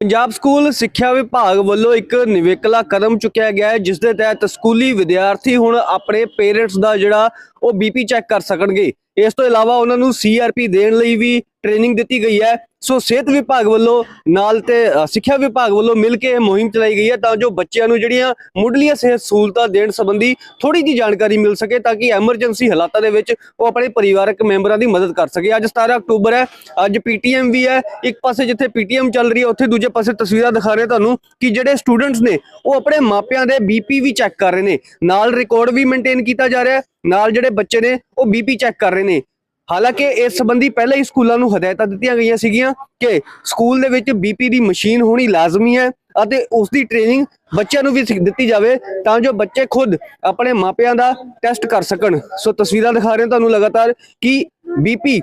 Punjab school ਸਿੱਖਿਆ ਵਿਭਾਗ ਵੱਲੋਂ ਇੱਕ ਨਿਵੇਕਲਾ ਕਦਮ ਚੁੱਕਿਆ ਗਿਆ ਹੈ, ਜਿਸ ਦੇ ਤਹਿਤ ਸਕੂਲੀ ਵਿਦਿਆਰਥੀ ਹੁਣ ਆਪਣੇ ਪੇਰੈਂਟਸ ਦਾ ਜਿਹੜਾ ਉਹ ਬੀਪੀ ਚੈੱਕ ਕਰ ਸਕਣਗੇ। ਇਸ ਤੋਂ ਇਲਾਵਾ ਉਹਨਾਂ ਨੂੰ ਸੀਆਰਪੀ ਦੇਣ ਲਈ ਵੀ ਟ੍ਰੇਨਿੰਗ ਦਿੱਤੀ ਗਈ ਹੈ। ਸੋ ਸਿਹਤ ਵਿਭਾਗ ਵੱਲੋਂ ਨਾਲ ਤੇ ਸਿੱਖਿਆ ਵਿਭਾਗ ਵੱਲੋਂ ਮਿਲ ਕੇ ਇਹ ਮੁਹਿੰਮ ਚਲਾਈ ਗਈ ਹੈ ਤਾਂ ਜੋ ਬੱਚਿਆਂ ਨੂੰ ਜਿਹੜੀਆਂ ਮੁੱਢਲੀਆਂ ਸਿਹਤ ਸਹੂਲਤਾਂ ਦੇਣ ਸੰਬੰਧੀ ਥੋੜੀ ਜਿਹੀ ਜਾਣਕਾਰੀ ਮਿਲ ਸਕੇ ਤਾਂ ਕਿ ਐਮਰਜੈਂਸੀ ਹਾਲਾਤਾਂ ਦੇ ਵਿੱਚ ਉਹ ਆਪਣੇ ਪਰਿਵਾਰਕ ਮੈਂਬਰਾਂ ਦੀ ਮਦਦ ਕਰ ਸਕੇ। ਅੱਜ 17 ਅਕਤੂਬਰ ਹੈ, ਅੱਜ ਪੀਟੀਐਮ ਵੀ ਹੈ। ਇੱਕ ਪਾਸੇ ਜਿੱਥੇ ਪੀਟੀਐਮ ਚੱਲ ਰਹੀ ਹੈ, ਉੱਥੇ ਦੂਜੇ ਪਾਸੇ ਤਸਵੀਰਾਂ ਦਿਖਾ ਰਹੇ ਤੁਹਾਨੂੰ ਕਿ ਜਿਹੜੇ ਸਟੂਡੈਂਟਸ ਨੇ, ਉਹ ਆਪਣੇ ਮਾਪਿਆਂ ਦੇ ਬੀਪੀ ਵੀ ਚੈੱਕ ਕਰ ਰਹੇ ਨੇ। ਨਾਲ ਰਿਕਾਰਡ ਵੀ ਮੇਨਟੇਨ ਕੀਤਾ ਜਾ ਰਿਹਾ ਹੈ। ਨਾਲ ਜਿਹੜੇ ਬੱਚੇ ਨੇ, ਉਹ ਬੀਪੀ ਚੈੱਕ ਕਰ ਰਹੇ ਨੇ। ਹਾਲਾਂਕਿ ਇਸ ਸੰਬੰਧੀ ਪਹਿਲਾਂ ਹੀ ਸਕੂਲਾਂ ਨੂੰ ਹਦਾਇਤਾਂ ਦਿੱਤੀਆਂ ਗਈਆਂ ਸੀਗੀਆਂ ਕਿ ਸਕੂਲ ਦੇ ਵਿੱਚ ਬੀਪੀ ਦੀ ਮਸ਼ੀਨ ਹੋਣੀ ਲਾਜ਼ਮੀ ਹੈ ਅਤੇ ਉਸ ਦੀ ਟ੍ਰੇਨਿੰਗ ਬੱਚਿਆਂ ਨੂੰ ਵੀ ਸਿੱਖ, ਦਿੱਤੀ ਜਾਵੇ ਤਾਂ ਜੋ ਬੱਚੇ ਖੁਦ ਆਪਣੇ ਮਾਪਿਆਂ ਦਾ ਟੈਸਟ ਕਰ ਸਕਣ। ਸੋ ਤਸਵੀਰਾਂ ਦਿਖਾ ਰਹੇ ਤੁਹਾਨੂੰ ਲਗਾਤਾਰ ਕਿ ਬੀਪੀ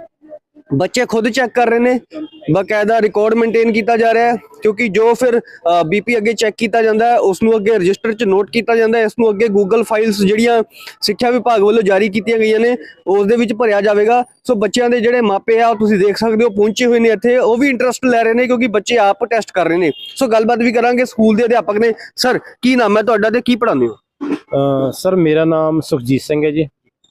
ਬੱਚੇ ਖੁਦ ਚੈੱਕ ਕਰ ਰਹੇ ਨੇ। ਬਕਾਇਦਾ ਰਿਕਾਰਡ ਮੇਨਟੇਨ ਕੀਤਾ ਜਾ ਰਿਹਾ ਹੈ, ਕਿਉਂਕਿ ਜੋ ਫਿਰ ਬੀਪੀ ਅੱਗੇ ਚੈੱਕ ਕੀਤਾ ਜਾਂਦਾ ਹੈ ਉਸ ਨੂੰ ਅੱਗੇ ਰਜਿਸਟਰ 'ਚ ਨੋਟ ਕੀਤਾ ਜਾਂਦਾ ਹੈ ਇਸ ਨੂੰ ਅੱਗੇ ਗੂਗਲ ਫਾਈਲਸ ਜਿਹੜੀਆਂ ਸਿੱਖਿਆ ਵਿਭਾਗ ਵੱਲੋਂ ਜਾਰੀ ਕੀਤੀਆਂ ਗਈਆਂ ਨੇ ਉਸ ਦੇ ਵਿੱਚ ਭਰਿਆ ਜਾਵੇਗਾ। ਸੋ ਬੱਚਿਆਂ ਦੇ ਜਿਹੜੇ ਮਾਪੇ ਆ ਉਹ ਤੁਸੀਂ ਦੇਖ ਸਕਦੇ ਹੋ, ਪਹੁੰਚੇ ਹੋਏ ਨੇ ਇੱਥੇ, ਉਹ ਵੀ ਇੰਟਰਸਟ ਲੈ ਰਹੇ ਨੇ, ਕਿਉਂਕਿ ਬੱਚੇ ਆਪ ਟੈਸਟ ਕਰ ਰਹੇ ਨੇ। ਸੋ ਗੱਲਬਾਤ ਵੀ ਕਰਾਂਗੇ ਸਕੂਲ ਦੇ ਅਧਿਆਪਕ ਨੇ। ਸਰ ਕੀ ਨਾਮ ਹੈ ਤੁਹਾਡਾ ਤੇ ਕੀ ਪੜ੍ਹਾਉਂਦੇ ਹੋ? ਸਰ, ਮੇਰਾ ਨਾਮ ਸੁਖਜੀਤ ਸਿੰਘ ਹੈ ਜੀ।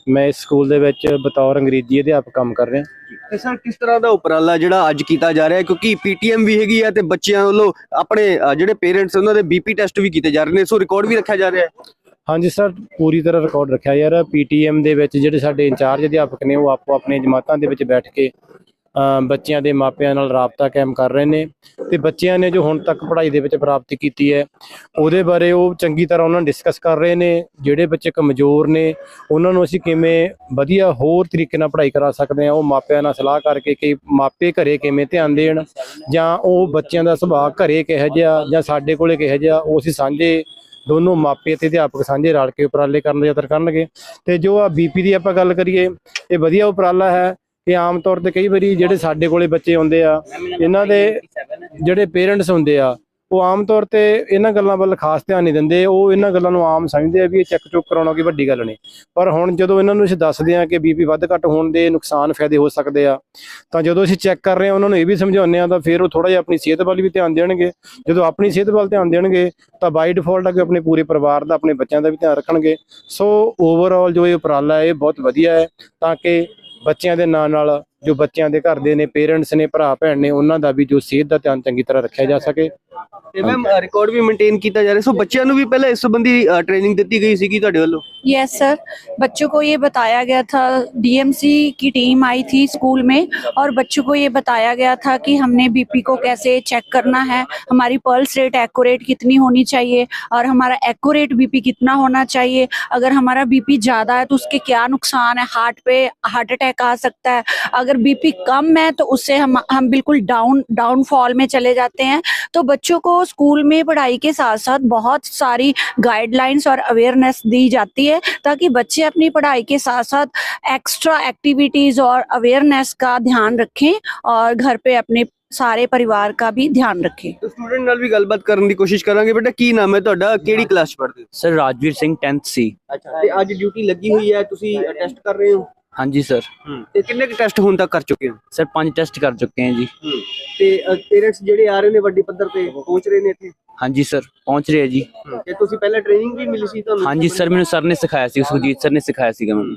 ਮੈਂ ਇਸ ਸਕੂਲ ਦੇ ਵਿੱਚ ਬਤੌਰ ਅੰਗਰੇਜ਼ੀ ਅਧਿਆਪਕ ਕੰਮ ਕਰ ਰਿਹਾ। ਤੇ ਸਰ ਕਿਸ ਤਰ੍ਹਾਂ ਦਾ ਉਪਰਾਲਾ ਜਿਹੜਾ ਅੱਜ ਕੀਤਾ ਜਾ ਰਿਹਾ ਹੈ? ਕਿਉਂਕਿ ਪੀਟੀਐਮ ਵੀ ਹੈਗੀ ਹੈ ਤੇ ਬੱਚਿਆਂ ਵੱਲੋਂ ਆਪਣੇ ਅ, ਜਿਹੜੇ ਪੇਰੈਂਟਸ ਉਹਨਾਂ ਦੇ ਬੀਪੀ ਟੈਸਟ ਵੀ ਕੀਤੇ ਜਾ ਰਹੇ ਨੇ। ਸੋ ਰਿਕਾਰਡ ਵੀ ਰੱਖਿਆ ਜਾ ਰਿਹਾ ਹੈ? ਹਾਂਜੀ ਸਰ ਪੂਰੀ ਤਰ੍ਹਾਂ ਰਿਕਾਰਡ ਰੱਖਿਆ ਯਾਰ ਪੀਟੀਐਮ ਦੇ ਵਿੱਚ ਜਿਹੜੇ ਸਾਡੇ ਇੰਚਾਰਜ ਅਧਿਆਪਕ ਨੇ ਉਹ ਆਪੋ ਆਪਣੀਆਂ ਜਮਾਤਾਂ ਦੇ ਵਿੱਚ ਬੈਠ ਕੇ ਬੱਚਿਆਂ ਦੇ ਮਾਪਿਆਂ ਨਾਲ ਰਾਬਤਾ ਕਾਇਮ ਕਰ ਰਹੇ ਨੇ ਤੇ ਬੱਚਿਆਂ ਨੇ ਜੋ ਹੁਣ ਤੱਕ ਪੜ੍ਹਾਈ ਦੇ ਵਿੱਚ ਪ੍ਰਾਪਤੀ ਕੀਤੀ ਹੈ, ਉਹਦੇ ਬਾਰੇ ਉਹ ਚੰਗੀ ਤਰ੍ਹਾਂ ਉਹਨਾਂ ਨਾਲ ਡਿਸਕਸ ਕਰ ਰਹੇ ਨੇ, ਜਿਹੜੇ ਬੱਚੇ ਕਮਜ਼ੋਰ ਨੇ, ਉਹਨਾਂ ਨੂੰ ਅਸੀਂ ਕਿਵੇਂ ਵਧੀਆ ਹੋਰ ਤਰੀਕੇ ਨਾਲ ਪੜ੍ਹਾਈ ਕਰਾ ਸਕਦੇ ਹਾਂ, ਉਹ ਮਾਪਿਆਂ ਨਾਲ ਸਲਾਹ ਕਰਕੇ ਕਿ ਮਾਪੇ ਘਰੇ ਕਿਵੇਂ ਧਿਆਨ ਦੇਣ ਜਾਂ ਉਹ ਬੱਚਿਆਂ ਦਾ ਸੁਭਾਅ ਘਰੇ ਕਿਹੋ ਜਿਹਾ ਜਾਂ ਸਾਡੇ ਕੋਲੇ ਕਿਹੋ ਜਿਹਾ, ਉਹ ਅਸੀਂ ਸਾਂਝੇ, ਦੋਨੋਂ ਮਾਪੇ ਅਤੇ ਅਧਿਆਪਕ ਸਾਂਝੇ ਰਲ ਕੇ ਉਪਰਾਲੇ ਕਰਨ ਦਾ ਯਤਨ ਕਰਨਗੇ। ਤੇ ਜੋ ਆ ਬੀਪੀ ਦੀ ਆਪਾਂ ਗੱਲ ਕਰੀਏ, ਇਹ ਵਧੀਆ ਉਪਰਾਲਾ ਹੈ ਕਿ ਆਮ ਤੌਰ ਤੇ ਕਈ ਵਾਰੀ ਜਿਹੜੇ ਸਾਡੇ ਕੋਲੇ ਬੱਚੇ ਆਉਂਦੇ ਆ, ਇਹਨਾਂ ਦੇ ਜਿਹੜੇ ਪੇਰੈਂਟਸ ਹੁੰਦੇ ਆ, ਉਹ ਆਮ ਤੌਰ ਤੇ ਇਹਨਾਂ ਗੱਲਾਂ ਵੱਲ ਖਾਸ ਧਿਆਨ ਨਹੀਂ ਦਿੰਦੇ, ਉਹ ਇਹਨਾਂ ਗੱਲਾਂ ਨੂੰ ਆਮ ਸਮਝਦੇ ਆ ਵੀ ਇਹ ਚੈੱਕ ਚੁੱਕ ਕਰਾਉਣਾ ਕੋਈ ਵੱਡੀ ਗੱਲ ਨਹੀਂ। ਪਰ ਹੁਣ ਜਦੋਂ ਇਹਨਾਂ ਨੂੰ ਅਸੀਂ ਦੱਸਦੇ ਆ ਕਿ ਬੀਪੀ ਵੱਧ ਘੱਟ ਹੋਣ ਦੇ ਨੁਕਸਾਨ ਫਾਇਦੇ ਹੋ ਸਕਦੇ ਆ, ਤਾਂ ਜਦੋਂ ਅਸੀਂ ਚੈੱਕ ਕਰ ਰਹੇ ਆ, ਉਹਨਾਂ ਨੂੰ ਇਹ ਵੀ ਸਮਝਾਉਂਦੇ ਆ ਤਾਂ ਫਿਰ ਉਹ ਥੋੜਾ ਜਿਹਾ ਆਪਣੀ ਸਿਹਤ ਵੱਲ ਵੀ ਧਿਆਨ ਦੇਣਗੇ। ਜਦੋਂ ਆਪਣੀ ਸਿਹਤ ਵੱਲ ਧਿਆਨ ਦੇਣਗੇ, ਤਾਂ ਬਾਈ ਡਿਫਾਲਟ ਅੱਗੇ ਆਪਣੇ ਪੂਰੇ ਪਰਿਵਾਰ ਦਾ, ਆਪਣੇ ਬੱਚਿਆਂ ਦਾ ਵੀ ਧਿਆਨ ਰੱਖਣਗੇ। ਸੋ ਓਵਰਆਲ ਜੋ ਇਹ ਉਪਰਾਲਾ ਹੈ, ਇਹ ਬਹੁਤ ਵਧੀਆ ਹੈ, ਤਾਂ ਕਿ ਬੱਚਿਆਂ ਦੇ ਨਾਲ ਨਾਲ ਜੋ ਬੱਚਿਆਂ ਦੇ ਘਰ ਦੇ ਨੇ ਪੇਰੈਂਟਸ ਨੇ ਭਰਾ ਭੈਣ ਨੇ ਉਹਨਾਂ ਦਾ ਵੀ ਜੋ ਸਿਹਤ ਦਾ ਧਿਆਨ ਚੰਗੀ ਤਰ੍ਹਾਂ ਰੱਖਿਆ ਜਾ ਸਕੇ ਤੇ ਮੈਮ ਰਿਕਾਰਡ ਵੀ ਮੇਨਟੇਨ ਕੀਤਾ ਜਾ ਰਿਹਾ ਸੋ ਬੱਚਿਆਂ ਨੂੰ ਵੀ ਪਹਿਲਾਂ ਇਸ ਸੰਬੰਧੀ ਟ੍ਰੇਨਿੰਗ ਦਿੱਤੀ ਗਈ ਸੀਗੀ ਤੁਹਾਡੇ ਵੱਲੋਂ यस सर बच्चों को ये बताया गया था डीएमसी की टीम आई थी स्कूल में और बच्चों को ये बताया गया था कि हमने बीपी को कैसे चेक करना है हमारी पल्स रेट एक्यूरेट कितनी होनी चाहिए और हमारा एक्यूरेट बीपी कितना होना चाहिए अगर हमारा बीपी ज़्यादा है तो उसके क्या नुकसान है हार्ट पे हार्ट अटैक आ सकता है अगर बीपी कम है तो उससे हम हम बिल्कुल डाउन डाउनफॉल में चले जाते हैं तो बच्चों को स्कूल में पढ़ाई के साथ साथ बहुत सारी गाइडलाइंस और अवेयरनेस दी जाती है ताकि बच्चे अपनी पढ़ाई के साथ साथ एक्स्ट्रा एक्टिविटीज और अवेयरनेस का ध्यान रखें और घर पे अपने सारे परिवार का भी ध्यान रखें ਤੇ ਸਟੂਡੈਂਟ ਨਾਲ ਵੀ ਗੱਲਬਾਤ ਕਰਨ ਦੀ ਕੋਸ਼ਿਸ਼ ਕਰਾਂਗੇ ਬੇਟਾ ਕੀ ਨਾਮ ਹੈ ਤੁਹਾਡਾ ਕਿਹੜੀ ਕਲਾਸ ਚ ਪੜ੍ਹਦੇ ਹੋ ਸਰ ਰਾਜਵੀਰ ਸਿੰਘ 10th ਸੀ ਅੱਛਾ ਤੇ ਅੱਜ ਡਿਊਟੀ ਲੱਗੀ ਹੋਈ ਹੈ ਤੁਸੀਂ ਟੈਸਟ ਕਰ ਰਹੇ ਹੋ ਹਾਂਜੀ ਸਰ ਤੇ ਕਿੰਨੇ ਕੁ ਟੈਸਟ ਹੁਣ ਤੱਕ ਕਰ ਚੁੱਕੇ ਹੋ? ਸਰ ਪੰਜ ਟੈਸਟ ਕਰ ਚੁੱਕੇ ਹਾਂ ਜੀ। ਤੇ ਪੇਰੈਂਟਸ ਜਿਹੜੇ ਆ ਰਹੇ ਨੇ ਵੱਡੀ ਪੱਧਰ ਤੇ ਪਹੁੰਚ ਰਹੇ ਨੇ ਇੱਥੇ? ਹਾਂਜੀ ਸਰ ਪਹੁੰਚ ਰਹੇ ਜੀ। ਤੇ ਤੁਸੀਂ ਪਹਿਲਾਂ ਟ੍ਰੇਨਿੰਗ ਵੀ ਮਿਲੀ ਸੀ ਤੁਹਾਨੂੰ? ਹਾਂਜੀ ਸਰ ਮੈਨੂੰ ਸਰ ਨੇ ਸਿਖਾਇਆ ਸੀ ਸੁਖਜੀਤ ਸਰ ਨੇ ਸਿਖਾਇਆ ਸੀਗਾ ਮੈਨੂੰ।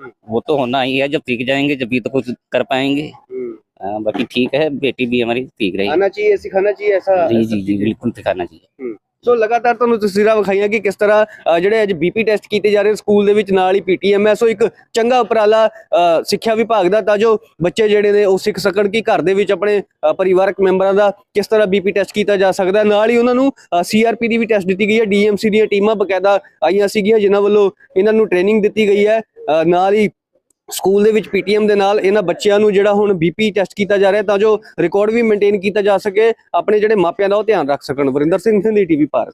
वो तो होना ही है जब सीख जाएंगे जब भी तो कुछ कर पाएंगे हाँ, बाकी ठीक है बेटी भी हमारी सीख रही है आना चाहिए सिखाना चाहिए ऐसा जी जी जी बिल्कुल सिखाना चाहिए ਸੋ ਲਗਾਤਾਰ ਤੁਹਾਨੂੰ ਤਸਵੀਰਾਂ ਵਿਖਾਈਆਂ ਕਿ ਕਿਸ ਤਰ੍ਹਾਂ ਜਿਹੜੇ ਅੱਜ ਬੀਪੀ ਟੈਸਟ ਕੀਤੇ ਜਾ ਰਹੇ ਸਕੂਲ ਦੇ ਵਿੱਚ ਨਾਲ ਹੀ ਪੀਟੀਐਮ ਹੈ। ਸੋ ਇੱਕ ਚੰਗਾ ਉਪਰਾਲਾ ਸਿੱਖਿਆ ਵਿਭਾਗ ਦਾ ਤਾਂ ਜੋ ਬੱਚੇ ਜਿਹੜੇ ਨੇ ਉਹ ਸਿੱਖ ਸਕਣ ਕਿ ਘਰ ਦੇ ਵਿੱਚ ਆਪਣੇ ਪਰਿਵਾਰਕ ਮੈਂਬਰਾਂ ਦਾ ਕਿਸ ਤਰ੍ਹਾਂ ਬੀਪੀ ਟੈਸਟ ਕੀਤਾ ਜਾ ਸਕਦਾ। ਨਾਲ ਹੀ ਉਹਨਾਂ ਨੂੰ ਸੀਆਰਪੀ ਦੀ ਵੀ ਟੈਸਟ ਦਿੱਤੀ ਗਈ ਹੈ। ਡੀਐਮਸੀ ਦੀਆਂ ਟੀਮਾਂ ਬਕਾਇਦਾ ਆਈਆਂ ਸੀਗੀਆਂ, ਜਿਨ੍ਹਾਂ ਵੱਲੋਂ ਇਹਨਾਂ ਨੂੰ ਟ੍ਰੇਨਿੰਗ ਦਿੱਤੀ ਗਈ ਹੈ। ਨਾਲ ਹੀ ਸਕੂਲ ਦੇ ਵਿੱਚ ਪੀਟੀਐਮ ਦੇ ਨਾਲ ਇਹਨਾਂ ਬੱਚਿਆਂ ਨੂੰ ਜਿਹੜਾ ਹੁਣ ਬੀਪੀ ਟੈਸਟ ਕੀਤਾ ਜਾ ਰਿਹਾ ਤਾਂ ਜੋ ਰਿਕਾਰਡ ਵੀ ਮੇਨਟੇਨ ਕੀਤਾ ਜਾ ਸਕੇ, ਆਪਣੇ ਜਿਹੜੇ ਮਾਪਿਆਂ ਦਾ ਉਹ ਧਿਆਨ ਰੱਖ ਸਕਣ। ਵਰਿੰਦਰ ਸਿੰਘ ਸੰਧੀ ਟੀਵੀ ਭਾਰਤ